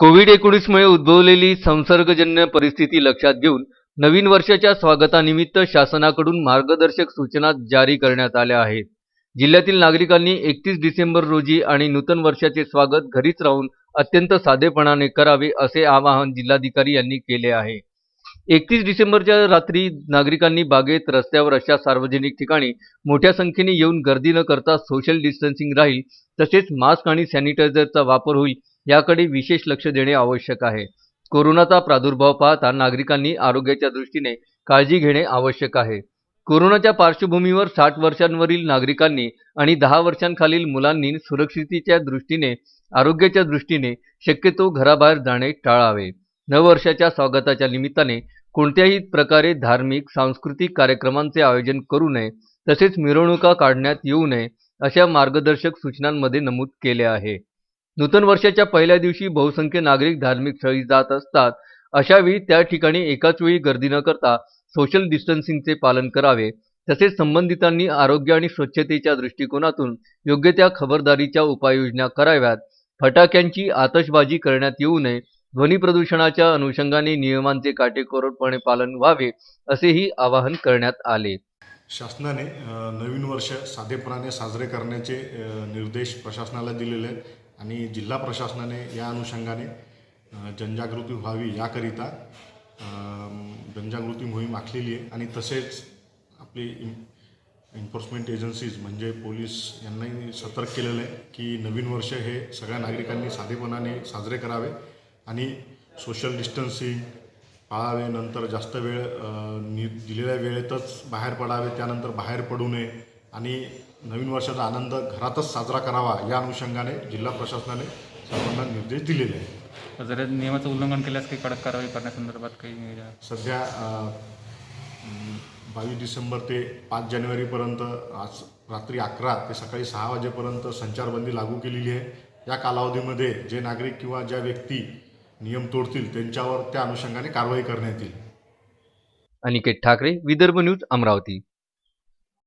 Covid एकोणीसमुळे उद्भवलेली संसर्गजन्य परिस्थिती लक्षात घेऊन नवीन वर्षाच्या स्वागतानिमित्त शासनाकडून मार्गदर्शक सूचना जारी करण्यात आल्या आहेत. जिल्ह्यातील नागरिकांनी एकतीस डिसेंबर रोजी आणि नूतन वर्षाचे स्वागत घरीच राहून अत्यंत साधेपणाने करावे असे आवाहन जिल्हाधिकारी यांनी केले आहे. एकतीस डिसेंबरच्या रात्री नागरिकांनी बागेत रस्त्यावर अशा सार्वजनिक ठिकाणी मोठ्या संख्येने येऊन गर्दी न करता सोशल डिस्टन्सिंग राहील तसेच मास्क आणि सॅनिटायझरचा वापर होईल याकडे विशेष लक्ष देणे आवश्यक आहे. कोरोनाचा प्रादुर्भाव पाहता नागरिकांनी आरोग्याच्या दृष्टीने काळजी घेणे आवश्यक आहे. कोरोनाच्या पार्श्वभूमीवर साठ वर्षांवरील नागरिकांनी आणि दहा वर्षांखालील मुलांनी सुरक्षितेच्या दृष्टीने आरोग्याच्या दृष्टीने शक्यतो घराबाहेर जाणे टाळावे. नववर्षाच्या स्वागताच्या निमित्ताने कोणत्याही प्रकारे धार्मिक सांस्कृतिक कार्यक्रमांचे आयोजन करू नये तसेच मिरवणुका काढण्यात येऊ नये अशा मार्गदर्शक सूचनांमध्ये नमूद केले आहे. नूतन वर्षाच्या पहिल्या दिवशी बहुसंख्य नागरिक धार्मिक स्थळी जात असतात. अशावेळी त्या ठिकाणी एकाच वेळी गर्दी न करता सोशल डिस्टन्सिंगचे पालन करावे. तसेच संबंधितांनी आरोग्य आणि स्वच्छतेच्या दृष्टिकोनातून योग्य त्या खबरदारीच्या उपाययोजना कराव्यात. फटाक्यांची आतषबाजी करण्यात येऊ नये. ध्वनी प्रदूषणाच्या अनुषंगाने नियमांचे काटेकोरपणे पालन व्हावे असेही आवाहन करण्यात आले. शासनाने नवीन वर्ष साधेपणाने साजरे करण्याचे निर्देश प्रशासनाला दिलेले आहेत. आणि जिल्हा प्रशासनाने या अनुषंगाने जनजागृती व्हावी याकरिता जनजागृती मोहीम आखलेली आहे. आणि तसेच आपली एन्फोर्समेंट एजन्सीज म्हणजे पोलीस यांनाही सतर्क केलेलं आहे की नवीन वर्ष हे सगळ्या नागरिकांनी साधेपणाने साजरे करावे आणि सोशल डिस्टन्सिंग पाळावे. नंतर जास्त वेळ नि दिलेल्या वेळेतच बाहेर पडावे. त्यानंतर बाहेर पडू नये. आणि नवीन वर्षाचा आनंद घरातच साजरा करावा या अनुषंगाने जिल्हा प्रशासनाने सर्वांना निर्देश दिलेले आहेत. जर नियमाचं उल्लंघन केल्यास काही कडक कारवाई करण्यासंदर्भात काही सध्या बावीस डिसेंबर ते पाच जानेवारीपर्यंत आज रात्री अकरा ते सकाळी सहा वाजेपर्यंत संचारबंदी लागू केलेली आहे. या कालावधीमध्ये जे नागरिक किंवा ज्या व्यक्ती नियम तोडतील त्यांच्यावर त्या अनुषंगाने कारवाई करण्यात येईल. अनिकेत ठाकरे विदर्भ न्यूज अमरावती.